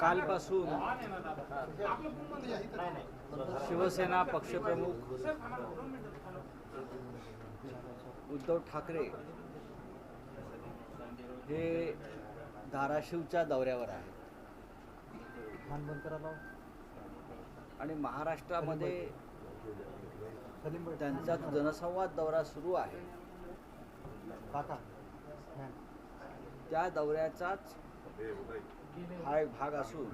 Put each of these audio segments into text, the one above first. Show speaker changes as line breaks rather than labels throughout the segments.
कालपासून शिवसेना पक्षप्रमुख उद्धव ठाकरे हे धाराशिवच्या दौऱ्यावर आहेत. आणि महाराष्ट्रामध्ये त्यांचा जनसंवाद दौरा सुरू आहे. त्या दौऱ्याचाच हा एक भाग असून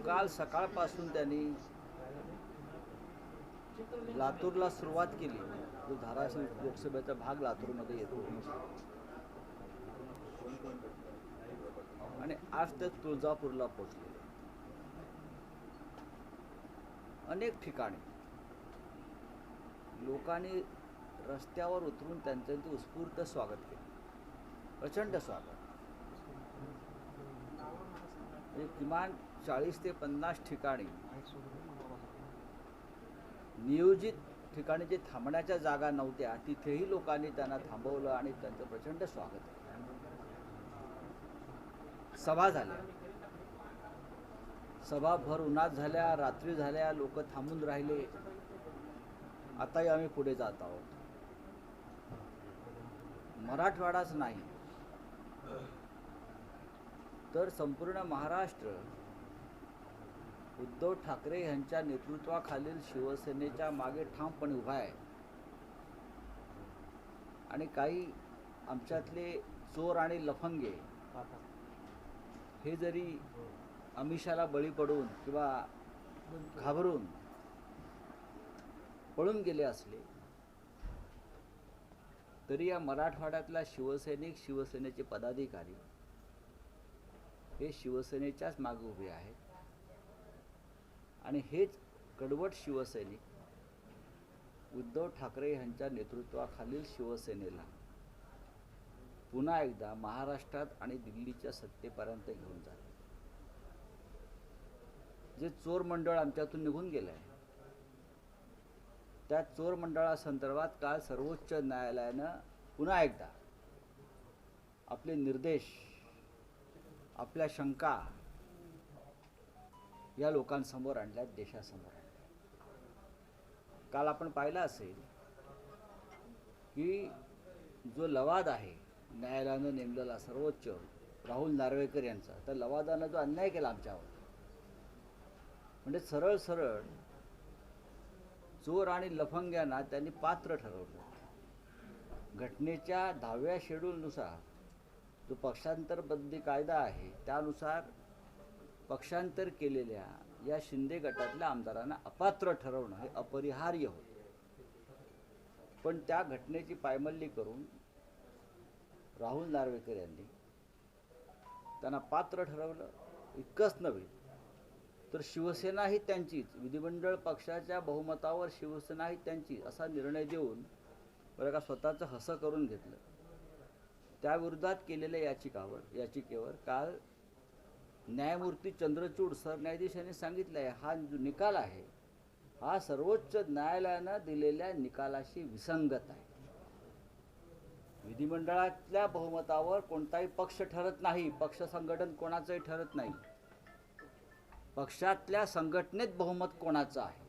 काल सकाळपासून त्यांनी लातूरला सुरुवात केली. जो धाराशिव लोकसभेचा भाग लातूरमध्ये येतो. आणि आज ते तुळजापूरला पोचले अनेक ठिकाणी लोकांनी रस्त्यावर उतरून त्यांचं ते उत्स्फूर्त स्वागत केलं. प्रचंड स्वागत म्हणजे किमान चाळीस ते पन्नास ठिकाणी नियोजित ठिकाणी जे थांबण्याच्या जागा नव्हत्या तिथेही लोकांनी त्यांना थांबवलं आणि त्यांचं प्रचंड स्वागत केलं. सभा झाल्या. सभा भर उन्हात झाल्या रात्री झाल्या लोक थांबून राहिले. आताही आम्ही पुढे जात आहोत. मराठवाडाच नाही. तर संपूर्ण महाराष्ट्र उद्धव ठाकरे यांच्या नेतृत्वाखालील शिवसेनेच्या मागे ठामपणे उभा आहे. आणि काही आमच्यातले चोर आणि लफंगे हे जरी अमिषाला बळी पडून किंवा घाबरून पळून गेले असले तरी या मराठवाड्यातला शिवसैनिक शिवसेनेचे पदाधिकारी हे शिवसेनेच्याच मागे उभे आहेत. आणि हेच कडवट शिवसैनिक उद्धव ठाकरे यांच्या नेतृत्वाखालील शिवसेनेला पुन्हा एकदा महाराष्ट्रात आणि दिल्लीच्या सत्तेपर्यंत घेऊन जाते. जे चोर मंडळ आमच्यातून निघून गेलं आहे त्या चोर मंडळासंदर्भात काल सर्वोच्च न्यायालयानं पुन्हा एकदा आपले निर्देश आपल्या शंका या लोकांसमोर आणल्यात देशासमोर आणल्या काल आपण पाहिलं असेल की जो लवाद आहे न्यायालयानं नेमलेला सर्वोच्च राहुल नार्वेकर यांचा तर लवादानं जो अन्याय केला आमच्यावर म्हणजे सरळ सरळ चोर आणि लफंग्यांना त्यांनी पात्र ठरवलं. घटनेच्या दहाव्या शेड्यूलनुसार जो पक्षांतरबंदी कायदा आहे त्यानुसार पक्षांतर केलेल्या या शिंदे गटातल्या आमदारांना अपात्र ठरवणं हे अपरिहार्य होतं. पण त्या घटनेची पायमल्ली करून राहुल नार्वेकर यांनी त्यांना पात्र ठरवलं. इतकंच नव्हे तर शिवसेना ही त्यांचीच. विधिमंडळ पक्षाच्या बहुमतावर शिवसेना ही त्यांची असा निर्णय देऊन बरं का स्वतःचं हसं करून घेतलं. त्याविरोधात केलेल्या याचिकावर याचिकेवर काल न्यायमूर्ती चंद्रचूड सरन्यायाधीश यांनी सांगितलं आहे हा जो निकाल आहे हा सर्वोच्च न्यायालयानं दिलेल्या निकालाशी विसंगत आहे. विधिमंडळातल्या बहुमतावर कोणताही पक्ष ठरत नाही. पक्ष संघटन कोणाचंही ठरत नाही. पक्षातल्या संघटनेत बहुमत कोणाचं आहे?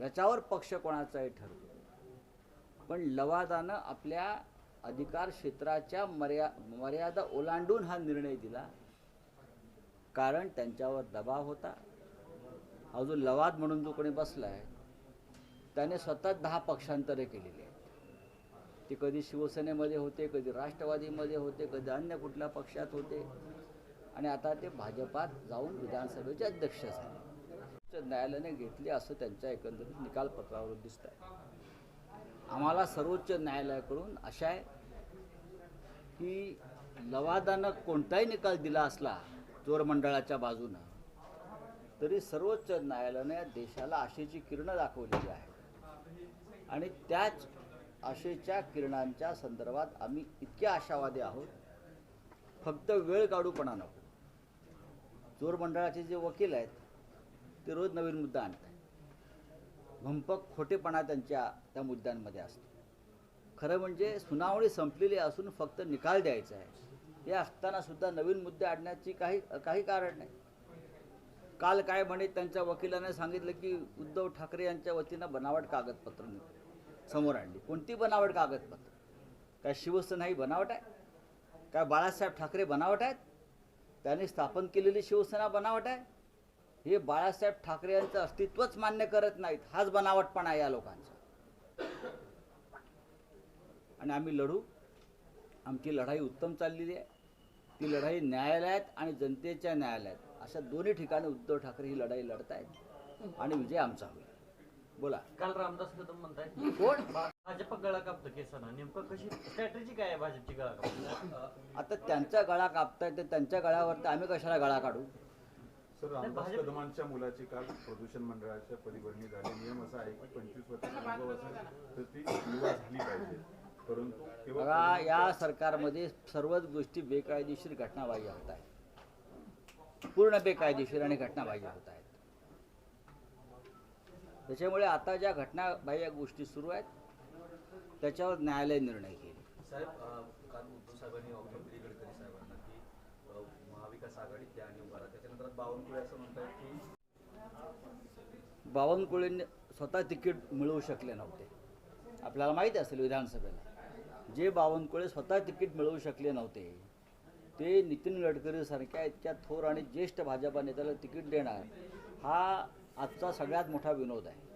याच्यावर पक्ष कोणाचाही ठरतो. पण लवादानं आपल्या अधिकार क्षेत्राच्या मर्या मर्यादा ओलांडून हा निर्णय दिला कारण त्यांच्यावर दबाव होता. हा जो लवाद म्हणून जो कोणी बसला आहे त्याने स्वतः दहा पक्षांतरे केलेली आहेत. ते कधी शिवसेनेमध्ये होते कधी राष्ट्रवादीमध्ये होते कधी अन्य कुठल्या पक्षात होते. आणि आता ते भाजपात जाऊन विधानसभेचे अध्यक्ष झाले. उच्च न्यायालयाने घेतली असं त्यांच्या एकंदरीत निकालपत्रावरून दिसत आहे आम्हाला सर्वोच्च न्यायालयाकडून अशा आहे की लवादानं कोणताही निकाल दिला असला चोरमंडळाच्या बाजूनं तरी सर्वोच्च न्यायालयाने देशाला आशेची किरणं दाखवलेली आहे आणि त्याच आशेच्या किरणांच्या संदर्भात आम्ही इतके आशावादी आहोत फक्त वेळ काढूपणा नको. चोर मंडळाचे जे वकील आहेत ते रोज नवीन मुद्दा आणत आहेत भंपक खोटेपणा त्यांच्या त्या मुद्द्यांमध्ये असतो. खरं म्हणजे सुनावणी संपलेली असून फक्त निकाल द्यायचा आहे. हे असताना सुद्धा नवीन मुद्दे आणण्याची काही काही कारण नाही. काल काय म्हणे त्यांच्या वकिलाने सांगितलं की उद्धव ठाकरे यांच्या वतीनं बनावट कागदपत्र समोर आणली. कोणती बनावट कागदपत्र? काय शिवसेना ही बनावट आहे? काय बाळासाहेब ठाकरे बनावट आहेत? त्यांनी स्थापन केलेली शिवसेना बनावट आहे. हे बाळासाहेब ठाकरे यांचं अस्तित्वच मान्य करत नाहीत हाच बनावटपणा आहे या लोकांचा. आणि आम्ही लढू. आमची लढाई उत्तम चाललेली आहे. ती लढाई न्यायालयात आणि जनतेच्या न्यायालयात. अशा दोन्ही ठिकाणी उद्धव ठाकरे ही लढाई लढत आहेत आणि विजय आमचा होईल. बोला.
काल रामदास कदम म्हणताय
कोण?
भाजप गळा कापतं केसानं. नेमकं कशी स्ट्रॅटेजी काय आहे भाजपची गळा कापतो
आता त्यांचा गळा कापताय तर त्यांच्या गळ्यावर तर आम्ही कशाला गळा काढू?
सर रामदास
भाजप-
कदमांच्या मुलाची काल प्रदूषण मंडळाच्या परिभरणी झाली. नियम असा आहे की पंचवीस वर्षाचा अनुभव असेल तर ती युवा झाली पाहिजे. परंतु
बघा या सरकारमध्ये सर्वच गोष्टी बेकायदेशीर घटनाबाह्य होत आहेत. पूर्ण बेकायदेशीर आणि घटनाबाह्य होत आहेत. त्याच्यामुळे आता ज्या घटनाबाह्य गोष्टी सुरू आहेत त्याच्यावर न्यायालय निर्णय घेईल.
साहेब अ, काल उद्धव साहेबांनी नितीन गडकरी साहेबांना की अ, महाविकास आघाडीत त्या आणि उभारा. त्याच्यानंतर बावनकुळे असं म्हणतात की
बावनकुळेंनी स्वतः तिकीट मिळवू शकले नव्हते. आपल्याला माहीत असेल विधानसभेला. जे बावनकुळे स्वतः तिकीट मिळवू शकले नव्हते ते नितीन गडकरीसारख्या इतक्या थोर आणि ज्येष्ठ भाजपा नेत्याला तिकीट देणार हा आजचा सगळ्यात मोठा विनोद आहे.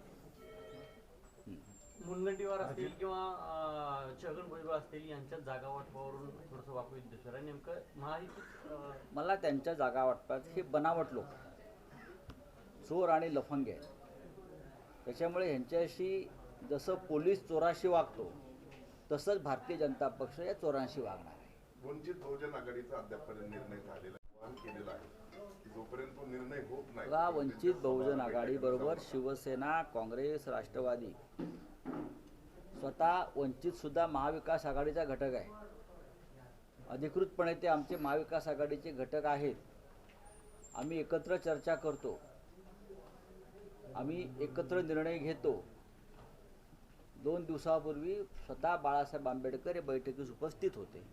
मुनगंटीवार असतील किंवा छगन भुजबळ असतील यांच्या जागा वाटपावरून थोडंसं आहे नेमकं महायुतीत अं,
मला त्यांच्या जागा वाटतात हे बनावट लोक चोर आणि लफंगे आहेत. त्याच्यामुळे ह्यांच्याशी जसं पोलीस चोराशी वागतो तसंच भारतीय जनता पक्ष या चोरांशी वागणार आहे.
वंचित बहुजन आघाडीचा अद्यापपर्यंत निर्णय झालेला आहे. आवाहन केलेलं आहे की जोपर्यंत तो निर्णय होत नाही
बघा वंचित बहुजन आघाडी बरोबर शिवसेना काँग्रेस राष्ट्रवादी. स्वतः वंचित सुद्धा महाविकास आघाडीचा घटक आहे. अधिकृतपणे ते आमचे महाविकास आघाडीचे घटक आहेत. आम्ही एकत्र चर्चा करतो. आम्ही एकत्र निर्णय घेतो. दोन दिवसापूर्वी स्वतः बाळासाहेब आंबेडकर हे बैठकीस उपस्थित होते.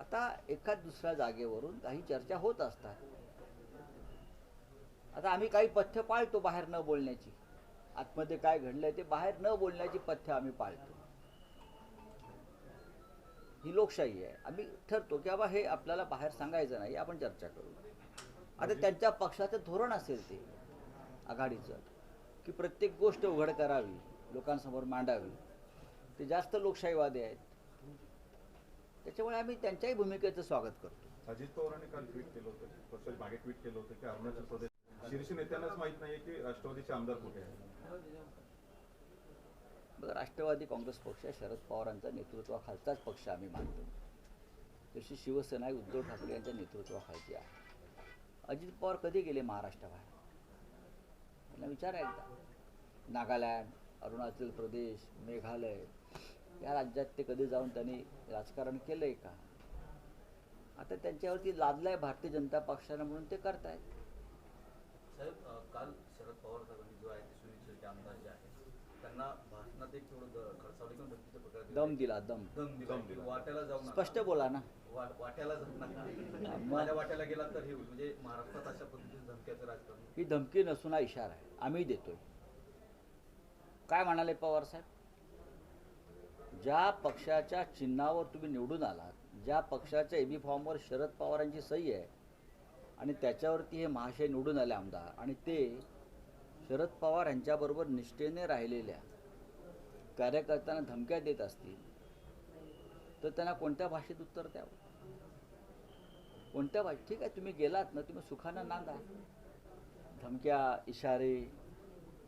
आता एखाद दुसऱ्या जागेवरून काही चर्चा होत असतात. आता आम्ही काही पथ्य पाळतो बाहेर न बोलण्याची. आतमध्ये काय घडलंय ते बाहेर न बोलण्याची पथ्य आम्ही पाळतो. ही लोकशाही आहे. आम्ही ठरतो की बाबा हे आपल्याला बाहेर सांगायचं नाही आपण चर्चा करू. आता त्यांच्या पक्षाचं धोरण असेल ते आघाडीचं की प्रत्येक गोष्ट उघड करावी लोकांसमोर मांडावी. ते जास्त लोकशाहीवादी आहेत. त्याच्यामुळे आम्ही त्यांच्याही भूमिकेचं स्वागत करतो.
अजित पवारांनी काल ट्विट केलं होतं मागे ट्विट केलं होतं की अरुणाचल प्रदेश शीर्ष नेत्यांनाच माहीत नाहीये की राष्ट्रवादीचे आमदार कुठे आहेत.
राष्ट्रवादी काँग्रेस पक्ष शरद पवारांच्या नेतृत्वाखालचाच पक्ष आम्ही मानतो. तशी शिवसेना ही उद्धव ठाकरे यांच्या नेतृत्वाखालची आहे. अजित पवार कधी गेले महाराष्ट्राबाहेर? त्यांना विचारा एकदा. नागालँड अरुणाचल प्रदेश मेघालय या राज्यात ते कधी जाऊन त्यांनी राजकारण केलं आहे का? आता त्यांच्यावरती लादलाय भारतीय जनता पक्षानं म्हणून ते करतायत.
साहेब काल शरद पवार साहेबांनी जो आहे ते सुनील शेट्टी आमदार जे आहेत त्यांना भाषणात एक थोडं द- खडसावली किंवा धमकीचं प्रकार दिला.
दम दिला दम.
दम दिला.
दम दिला.
वाट्याला जाऊ नका.
स्पष्ट बोला ना.
वा- वाट्याला जाऊ नका? माझ्या वाट्याला गेला तर हे होईल. म्हणजे महाराष्ट्रात अशा पद्धतीने धमक्याचं राजकारण.
ही धमकी नसून हा इशारा आहे. आम्ही देतोय. काय म्हणाले पवार साहेब? ज्या पक्षाच्या चिन्हावर तुम्ही निवडून आलात ज्या पक्षाच्या एबी फॉर्मवर शरद पवारांची सही आहे आणि त्याच्यावरती हे महाशय निवडून आले आमदार. आणि ते शरद पवार यांच्याबरोबर निष्ठेने राहिलेल्या कार्यकर्त्यांना धमक्या देत असतील तर त्यांना कोणत्या भाषेत उत्तर द्यावं? कोणत्या भाषेत? ठीक आहे तुम्ही गेलात ना तुम्ही सुखानं नांदा. धमक्या इशारे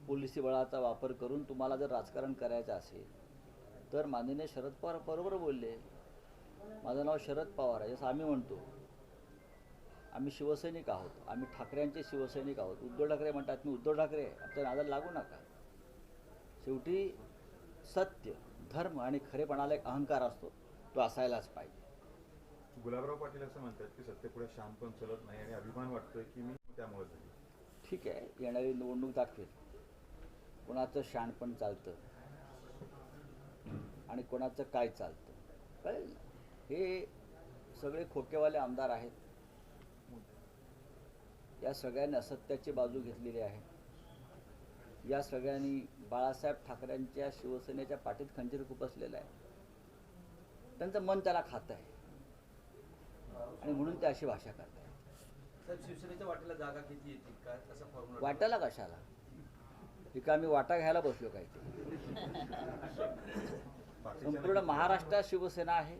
पोलिसी बळाचा वापर करून तुम्हाला जर राजकारण करायचं असेल तर माननीय शरद पवार बरोबर बोलले. माझं नाव शरद पवार आहे जसं आम्ही म्हणतो. आम्ही शिवसैनिक आहोत. आम्ही ठाकरेंचे शिवसैनिक आहोत. उद्धव ठाकरे म्हणतात मी उद्धव ठाकरे आहे. आमच्या नादाला लागू नका. शेवटी सत्य धर्म आणि खरेपणाला एक अहंकार असतो. तो असायलाच पाहिजे.
गुलाबराव पाटील असं म्हणतात की सत्तेपुढे शान पण चलत नाही आणि अभिमान वाटतोय की मी त्यामुळे झाली.
ठीक आहे. येणारी निवडणूक दाखवेल. कोणाचं शाण पण चालतं. आणि कोणाचं काय चालतं. कळेल हे सगळे खोकेवाले आमदार आहेत. या सगळ्यांनी असत्याची बाजू घेतलेली आहे. या सगळ्यांनी बाळासाहेब ठाकरेंच्या शिवसेनेच्या पाठीत खंजीर खुपसलेलं आहे. त्यांचं मन त्याला खातं आहे. आणि म्हणून ते अशी भाषा करत आहे
शिवसेनेच्या जागा किती येतील
वाटायला कशाला? आम्ही वाटा घ्यायला बसलो काय ते संपूर्ण महाराष्ट्रात शिवसेना आहे.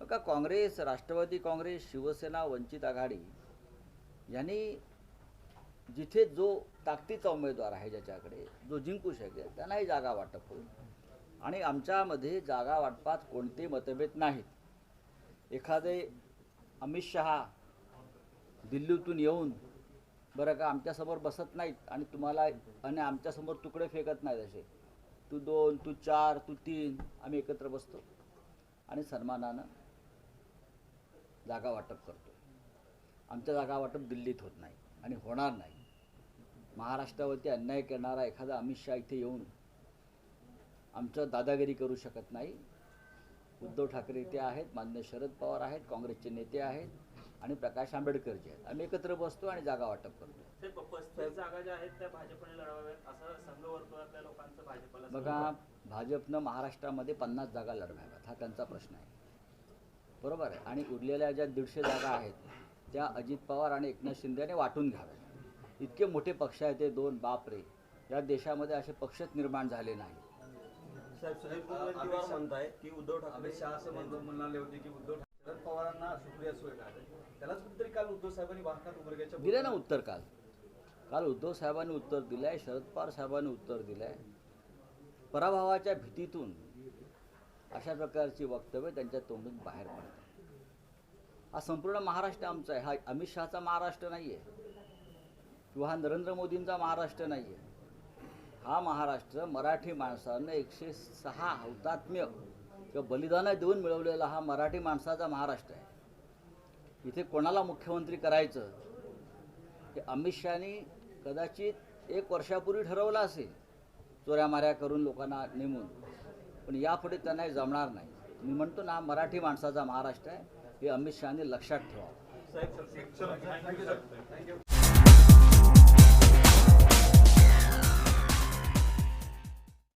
बघा काँग्रेस राष्ट्रवादी काँग्रेस शिवसेना वंचित आघाडी यांनी जिथे जो ताकदीचा उमेदवार आहे ज्याच्याकडे जो जिंकू शकेल त्यांनाही जागा वाटप होईल. आणि आमच्यामध्ये जागा वाटपात कोणते मतभेद नाहीत. एखादे अमित शहा दिल्लीतून येऊन बरं का आमच्यासमोर बसत नाहीत आणि तुम्हाला आणि आमच्यासमोर तुकडे फेकत नाहीत असे. तू दोन तू चार तू तीन आम्ही एकत्र बसतो. आणि सन्मानानं जागा वाटप करतो. आमच्या जागा वाटप दिल्लीत होत नाही आणि होणार नाही. महाराष्ट्रावरती अन्याय करणारा एखादा अमित शहा इथे येऊन आमचं दादागिरी करू शकत नाही. उद्धव ठाकरे इथे आहेत मान्य शरद पवार आहेत काँग्रेसचे नेते आहेत आणि प्रकाश आंबेडकरचे आहेत. आम्ही एकत्र बसतो आणि जागा वाटप करतो.
ते प- पस्तीस जागा ज्या आहेत त्या भाजपने लढवाव्यात. असं संघ वर्तुळातल्या लोकांचं भाजपला
बघा भाजपनं महाराष्ट्रामध्ये पन्नास जागा लढवाव्यात. हा त्यांचा प्रश्न आहे. बरोबर आहे. आणि उरलेल्या ज्या दीडशे जागा आहेत त्या अजित पवार आणि एकनाथ शिंदेने वाटून घ्याव्यात इतके मोठे पक्ष आहेत ते दोन बापरे. या देशामध्ये असे पक्षच निर्माण झाले नाही.
साहेब सुधीर
अमित
मुनगंटीवार
शहा-
म्हणताय की उद्धव ठाकरे
अमित शहा असं म्हणतो म्हणाले होते की उद्धव ठाकरे शरद पवारांना सुप्रिया सुळे मिळाले. त्यालाच कुठेतरी काल उद्धव साहेबांनी भाषणात उमरग्याच्या
दिलं ना उत्तर काल. काल उद्धव साहेबांनी उत्तर दिलं आहे शरद पवार साहेबांनी उत्तर दिलं आहे पराभवाच्या भीतीतून अशा प्रकारची वक्तव्य त्यांच्या तोंडून बाहेर पडतात हा संपूर्ण महाराष्ट्र आमचा आहे. हा अमित शहाचा महाराष्ट्र नाही आहे किंवा हा नरेंद्र मोदींचा महाराष्ट्र नाही आहे हा महाराष्ट्र मराठी माणसानं एकशे सहा हौतात्म्य किंवा बलिदानं देऊन मिळवलेला हा मराठी माणसाचा महाराष्ट्र आहे. इथे कोणाला मुख्यमंत्री करायचं? हे अमित शहानी कदाचित एक वर्षापूर्वी ठरवलं असेल. चोऱ्या माऱ्या करून लोकांना नेमून. पण यापुढे त्यांना जमणार नाही. मी म्हणतो ना हा मराठी माणसाचा महाराष्ट्र आहे. हे अमित शहाने लक्षात ठेवा.
साहेब थँक्यू